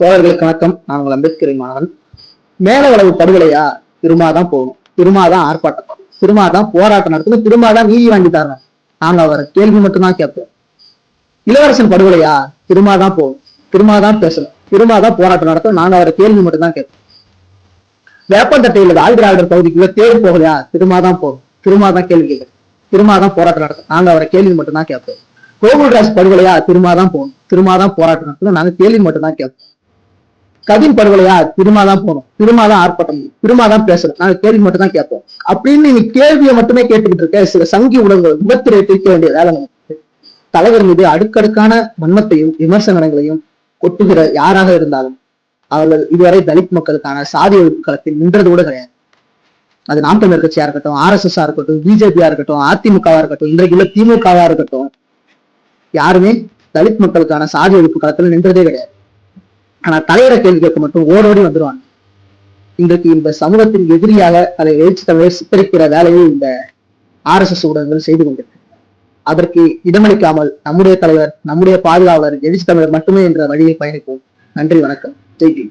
தோழர்களுக்கு வணக்கம். நான் உங்கள் அம்பேத்கர் மாணவன் மேலவளவு படுகொலையா? திருமாதான் போகணும். திருமாதான் ஆர்ப்பாட்டம் திருமாதான் போராட்டம் நடத்தணும். திருமாதான் நீதி வாங்கி தரணும். நாங்க அவரை கேள்வி மட்டும்தான் கேட்போம். இளவரசன் படுகொலையா? திருமாதான் போகும் திருமாதான் பேசணும். திருமாதான் போராட்டம் நடத்தணும். நாங்க அவரை கேள்வி மட்டும்தான் கேட்போம். வேப்பந்தட்டையில் ஆழ்திராவிடர் பகுதிக்குள்ள தேடி போகலையா? திருமாதான் போகும் திருமாதான் கேள்வி கேட்கும் திருமாதான் போராட்டம் நடத்தணும். நாங்க அவரை கேள்வி மட்டும்தான் கேட்போம். கோகுல்ராஜ் படுகொலையா? திருமாதான் போகணும். திருமாதான் போராட்டம் நடத்தணும். நாங்க கேள்வி மட்டும்தான் கேட்போம். கதின் படுகொலையா? திருமா தான் போகணும் திருமா தான் ஆர்ப்பாட்டம் திருமா தான் பேசணும் நாங்க கேள்வி மட்டும் தான் கேட்போம். அப்படின்னு நீ கேள்வியை மட்டுமே கேட்டுக்கிட்டு இருக்க சில சங்கி உலகங்கள் முகத்திரை பிரிக்க வேண்டிய வேலை தலைவர் மீது அடுக்கடுக்கான வன்மத்தையும் விமர்சனங்களையும் கொட்டுகிற யாராக இருந்தாலும் அவர்கள் இதுவரை தலித் மக்களுக்கான சாதி ஒழிப்பு களத்தில் நின்றது கூட கிடையாது. அது நாம் தமிழர் கட்சியா இருக்கட்டும் ஆர் எஸ் எஸ் இருக்கட்டும் பிஜேபியா இருக்கட்டும் அதிமுகவா இருக்கட்டும் இன்றைக்கு உள்ள திமுகவா இருக்கட்டும் யாருமே தலித் மக்களுக்கான சாதி ஒழிப்பு களத்தில் நின்றதே கிடையாது. ஆனா தலையிட கேள்வி கேட்க மட்டும் ஓடோடி வந்துருவாங்க. இன்றைக்கு இந்த சமூகத்தின் எதிரியாக அதை எழுச்சி தமிழை சித்தரிக்கிற வேலையை இந்த ஆர் எஸ் எஸ் ஊடகங்கள் செய்து கொண்டிருக்கு. அதற்கு இடமளிக்காமல் நம்முடைய தலைவர் நம்முடைய பாதுகாவலர் எழுச்சி தமிழர் மட்டுமே என்ற வழியை பயணிப்போம். நன்றி வணக்கம். ஜெய்டி